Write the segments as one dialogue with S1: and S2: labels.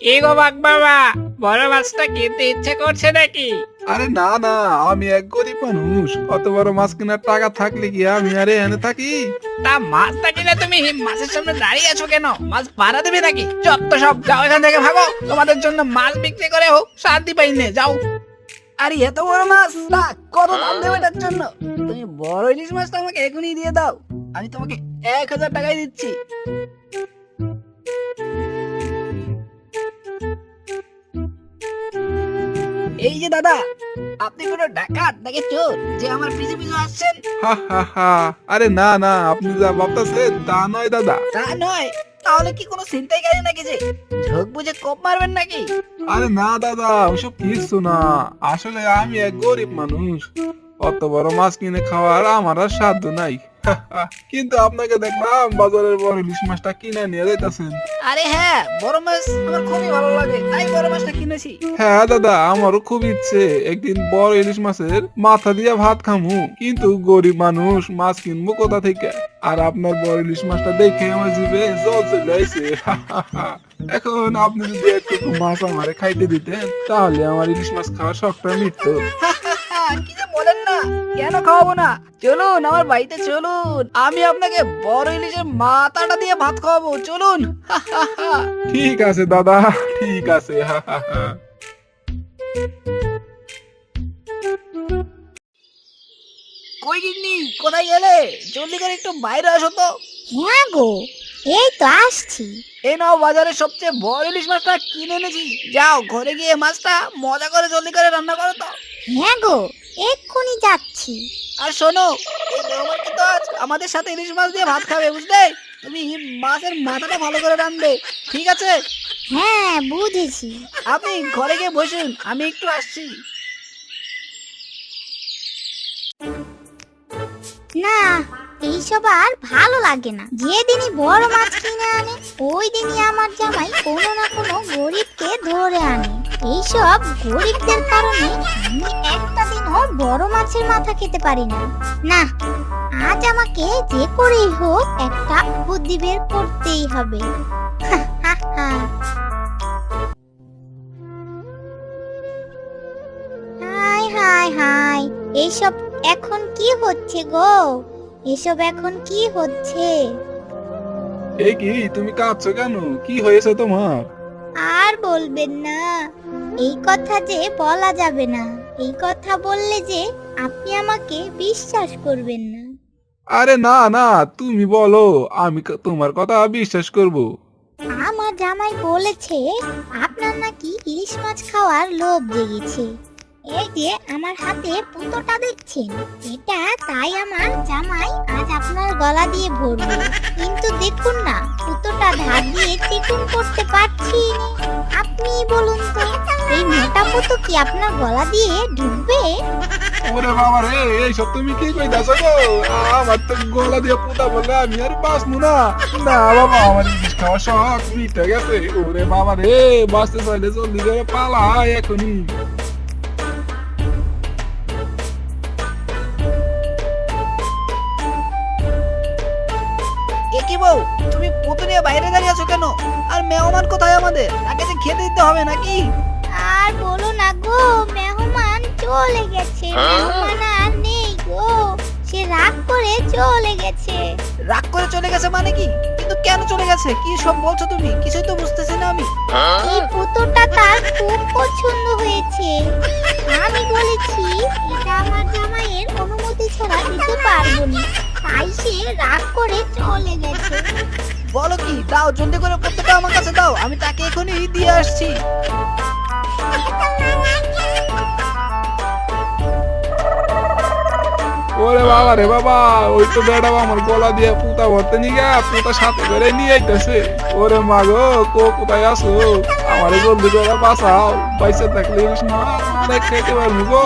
S1: কি গো বাঘ বাবা বড় মাছটা কিনতে ইচ্ছে করছে নাকি?
S2: আরে না না আমি এক গরিব মানুষ। অত বড় মাছ কেনার টাকা থাকলে কি আমি আরে এনে থাকি?
S1: তা মাছটা কিনে তুমি হিম মাছের সামনে দাঁড়িয়ে আছো কেন? মাছ ভাড়া দেবে নাকি? যত সব যাও এখান থেকে ভাগো তোমাদের জন্য মাছ বিক্রি করে হোক শান্তি পাইনে যাও। আরে এত বড় মাছ? না কত দাম দেবে এটার জন্য? তুমি বড় ইলিশ মাছটা আমাকে এখনই দিয়ে দাও। আমি তোমাকে এক হাজার টাকাই দিচ্ছি। এই যে দাদা আপনি কোনো ডাকাত নাকি চোর যে আমার পিছু পিছু আসছেন?
S2: হা হা হা। আরে না না আপনি যা ভাবতেছেন তা নয় দাদা।
S1: তা নয়? তাহলে কি কোনো চিন্তাই গাড়ি নাকি যে? ঝোঁক বুঝে কোপ মারবেন নাকি?
S2: আরে না দাদা ওসব কিছু না। আসলে আমি এক গরিব মানুষ। অত বড় মাছ কিনে খাওয়ার আমার আর সাধ্য নাই। কিন্তু আপনাকে দেখলাম বাজারের বড় ইলিশ মাছটা কিনে নিয়ে যাইতাছেন।
S1: আরে হ্যাঁ বড় মাছ আমার খুবই ভালো লাগে। তাই বড় মাছটা কিনেছি।
S2: হ্যাঁ দাদা আমারও খুব ইচ্ছে। একদিন বড় ইলিশ মাছের মাথা দিয়া ভাত খামু। কিন্তু গরিব মানুষ মাছ কিনবো কোথা থেকে? আর আপনার বড় ইলিশ মাছটা দেখে আমার জিভে জল চলে এখন আপনি যদি একটু মাছ আমারে খাইতে দিতেন তাহলে আমার ইলিশ মাছ খাওয়ার শখটা মিটতো।
S1: কি যে বলেন না কেন খাওয়াবো না? চলুন আমার বাড়িতে চলুন। আমি আপনাকে বড় ইলিশের মাথাটা দিয়ে ভাত খাওয়াবো চলুন।
S2: ঠিক আছে দাদা ঠিক আছে।
S1: কই গিন্নি কোথায় গেলে? জলদি করে একটু বাইরে আসো তো।
S3: হ্যাঁ গো এই তো আসছি।
S1: এই নাও বাজারের সবচেয়ে বড় ইলিশ মাছটা কিনে এনেছি। যাও ঘরে গিয়ে মাছটা মজা করে জলদি করে রান্না করো তো।
S3: হ্যাঁ গো এক্ষুনি যাচ্ছি।
S1: আর শোনো এই কিন্তু আজ আমাদের সাথে ইলিশ মাছ দিয়ে ভাত খাবে বুঝলে? তুমি মাছের মাথাটা ভালো করে ঠিক আছে?
S3: হ্যাঁ বুঝেছি।
S1: আপনি ঘরে গিয়ে বসুন আমি একটু আসছি।
S3: না এইসব আর ভালো লাগে না। যেদিনই বড় মাছ কিনে আনে ওই দিনই আমার জামাই কোনো আনে এইসব গরিবদের কারণে আমি একটা দিনও বড় মাছের মাথা খেতে পারি না। না আজ আমাকে যে করেই হোক একটা বুদ্ধি বের করতেই হবে। হাই হাই হাই এইসব এখন কি হচ্ছে গো? এসব এখন কি হচ্ছে?
S2: এই কি তুমি কাঁদছো কেন? কি হয়েছে তোমার?
S3: আর বলবেন না। এই কথা যে বলা যাবে না এই কথা বললে যে আপনি আমাকে বিশ্বাস করবেন না।
S2: আরে না না তুমি বলো আমি ক- তোমার কথা বিশ্বাস করব।
S3: আমার জামাই বলেছে আপনার নাকি ইলিশ মাছ খাওয়ার লোভ জেগেছে। এই যে আমার হাতে পুতোটা দেখছেন এটা তাই আমার জামাই আজ আপনার গলা দিয়ে ভরবে। কিন্তু দেখুন না পুতোটা ধার দিয়ে চিকুন করতে পারছি না। আপনি বলুন তো। এই মোটা পুতো কি আপনার গলা দিয়ে ঢুকবে?
S2: ওরে বাবা রে এইসব তুমি কি কইতাছো গো? আমার তো গলা দিয়ে পুতা বললে আমি আর বাঁচবো না। না বাবা আমার ইলিশ খাওয়া শখ মিটে গেছে। ওরে বাবা রে বাঁচতে চাইলে জলদি করে পালাই এখনই।
S1: কি বউ তুমি পুতো বাইরে দাঁড়িয়ে আছো কেন? আর মেহমান কোথায় আমাদের? তাকে যে খেতে দিতে হবে নাকি?
S3: আর বলো না গো মেহমান চলে গেছে। মেহমান আর নেই গো সে রাগ করে চলে গেছে।
S1: রাগ করে চলে গেছে মানে কি? কিন্তু কেন চলে গেছে? কি সব বলছো তুমি? কিছুই তো বুঝতেছি না আমি।
S3: এই পুতুলটা তার খুব পছন্দ হয়েছে। আমি বলেছি এটা আমার জামাইয়ের অনুমতি ছাড়া দিতে পারব না। তাই সে রাগ করে চলে গেছে।
S1: বলো কি দাও জলদি করে পুতোটা আমার কাছে দাও। আমি তাকে এখনই দিয়ে আসছি।
S2: ওরে বাবা রে বাবা ওই তো বেটা আমার গলা দিয়ে পুতা ভরতে নিয়ে গা পুতা সাথে করে নিয়ে আইতেছে। ওরে মা গো কো কোথায় আসো আমার জলদি করে বাঁচাও পয়সা থাকলে মাছ খেতে পারব গো।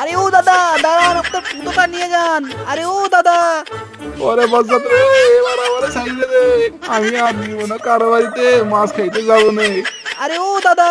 S1: আরে ও দাদা দাঁড়ান আপনার পুতোটা নিয়ে যান। আরে ও দাদা।
S2: ওরে বজ্জাত রে এবার আমার সাইডে দে। আমি আর দিব না কারও বাড়িতে মাছ খাইতে যাব না।
S1: আরে ও দাদা